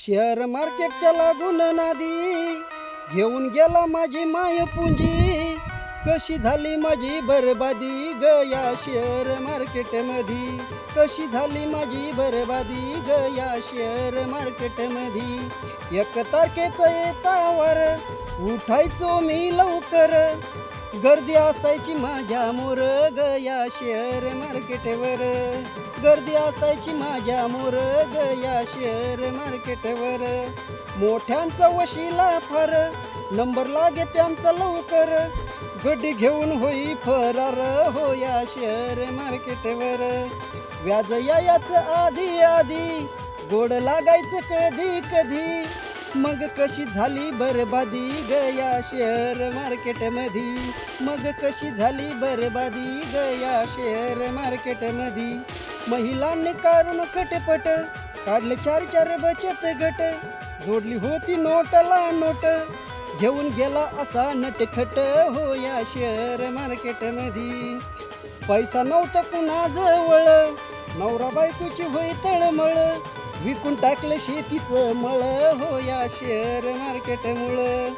Share मार्केटच्या लागून नादी. घेऊन गेला माझी माय पुंजी. कशी झाली माझी बरबादी गया शेअर मार्केटमध्ये कशी झाली माझी बरबादी गया शेअर मार्केटमध्ये एक तारखेचं येतावर उठायचो मी लवकर. गर्दी असायची माझ्या मोर गया शेअर मार्केटवर. गर्दी असायची माझ्या मोर गया शेअर मार्केटवर. मोठ्यांचा वशीला फार नंबर लागे त्यांचा लवकर. गड्डी घेऊन होई फरार हो या शेअर मार्केटवर. व्याज याच आधी आधी गोड लागायचं कधी कधी. मग कशी झाली बरबादी गया शेअर मार्केटमध्ये मग कशी झाली बरबादी गया शेअर मार्केटमध्ये महिलांनी काढून खटपट काढले चार चार बचत गट. जोडली होती नोटला नोट घेऊन गेला असा नटखट हो या शेअर मार्केटमध्ये पैसा नव्हता कुणाजवळ नवरा बायकोची होई तळमळ. विकून टाकलं शेतीचं मळ. हो या शेअर मार्केटमुळं.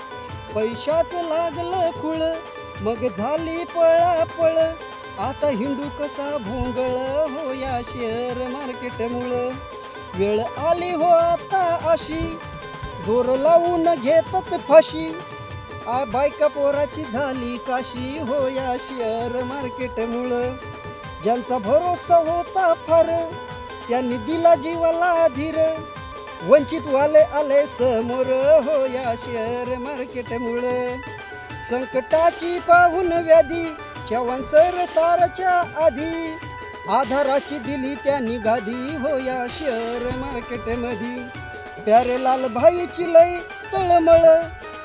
पैशाच लागलं खुळ. मग झाली पळापळ. आता हिंडू कसा भोंगळ. हो या शेअर मार्केटमुळं. वेळ आली हो आता अशी. जोर लावून घेतात फाशी. आ बायका पोराची झाली काशी. हो या शेअर मार्केटमुळं. ज्यांचा भरोसा होता फार या दिला जीवाला धीर. वंचित वाले आले समोर हो या शेअर मार्केटमुळं संकटाची पाहून व्याधी चव्हाण सर सारच्या आधी. आधाराची दिली त्यांनी गादी हो या शेअर मार्केटमध्ये प्यारे लाल भाईची लई तळमळ.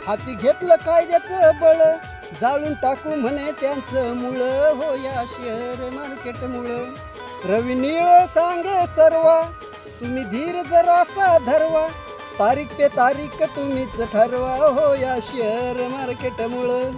हाती घेतलं कायद्याचं बळ. जाळून टाकू म्हणे त्यांचं मुळ हो या शेअर मार्केटमुळं मुळ. रविनीळ सांगे सर्वा तुम्ही धीर जरासा धरवा तारीख पे तारीख तुम्हीच ठरवा हो या शेअर मार्केटमुळं